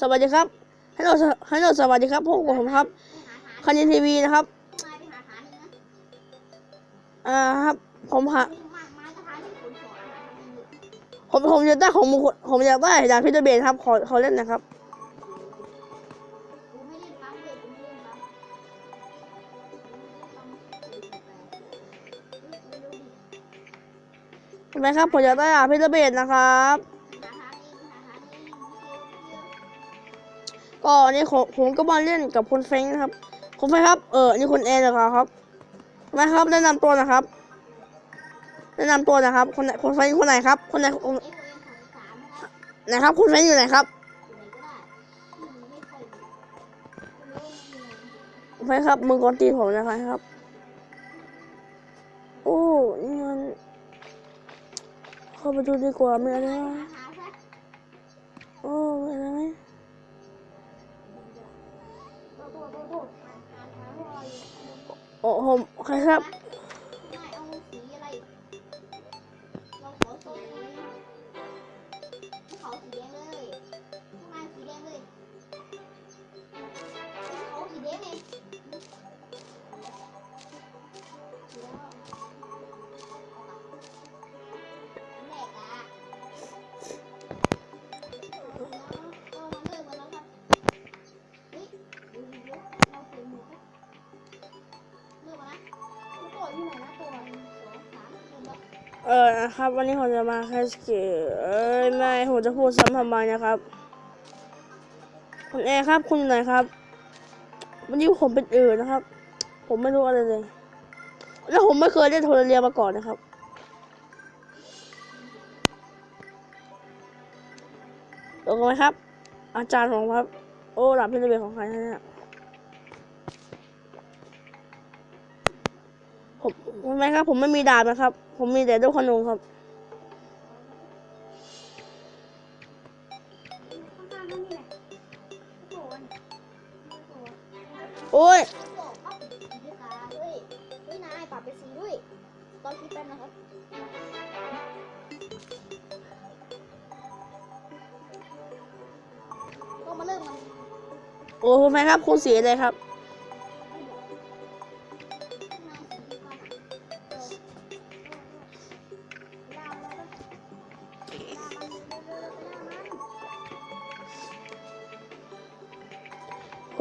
สวัสดีครับฮัลโหลฮัลโหลสวัสดีครับพวกผมครับคันยทีวีนะครับ อ่าครับ ผมหาผมผมอยากได้ของมงคลผมอยากได้ดาบพิเตรเบนครับ ขอขอเล่นนะครับเห็นไหมครับผมอยากได้ดาบพิเตรเบนนะครับ ก็นี่ผมก็มาเล่นกับคุณเฟงนะครับ คุณเฟงครับ เออ นี่คุณแอนนะครับมาครับ แนะนำตัวนะครับ แนะนำตัวนะครับ คนไหนคุณเฟงคนไหนครับ คนไหนคนไหนครับ คุณเฟงอยู่ไหนครับเฟงครับมือกอนตีผมนะครับ โอ้นี่มันเข้าไปดูดีกว่ามีอะไรว โอ้โหใครครับ เออนะครับวันนี้ผมจะมาแคสเกตเอ้ยไม่ผมจะพูดซ้ำทำไมนะครับ คุณแอร์ครับคุณอยู่ไหนครับ วันนี้ผมเป็นเอื่นะครับ ผมไม่รู้อะไรเลย แล้วผมไม่เคยเล่นโทรเรียมาก่อนนะครับตรงไหมครับ อาจารย์ของครับ โอ้หลับเป็นระเบียบของใครนะเนี่ย ผมทำไมครับ ผมไม่มีดาบนะครับ ผมมีแต่ลูกขนุนครับข้างๆนั่นนี่แหละโอ้โหโอ้โหโอ้ยบอกครับด้วยค่ะเฮ้ยนายปรับไปสีด้วยตอนคิดแป๊บนะครับก็มาเริ่มมันโอ้ไมครับคุณสีอะไรครับ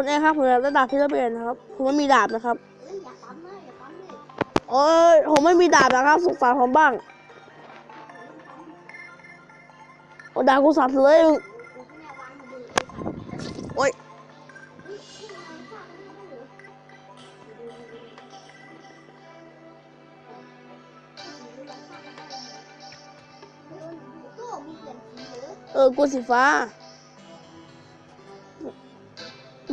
คุณเอครับผมได้ดาบที่ระเบียนนะครับ ผมไม่มีดาบนะครับเอ้ยผมไม่มีดาบนะครับสุขสารผมบ้างโอ้ดาบกูสัตว์เลยโอ้ยเออกูสีฟ้า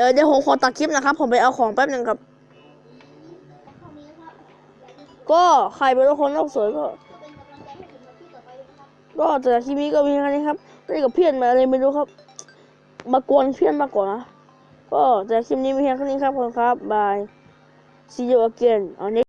เดี๋ยวเดี๋ยวผมขอตัดคลิปนะครับ ผมไปเอาของแป๊บหนึ่งครับ ก็ใครเป็นคนโลกสวยก็ก็เป็นกำลักับพี่ต่อไปด้วยนะครับก็แต่คลิปนี้ก็มีแค่นี้ครับไม่กับเพื่อนมาอะไรไม่รู้ครับ มากวนเพื่อนมากกว่านะก็แต่คลิปนี้มีแค่นี้ครับผมครับบาย see you again on next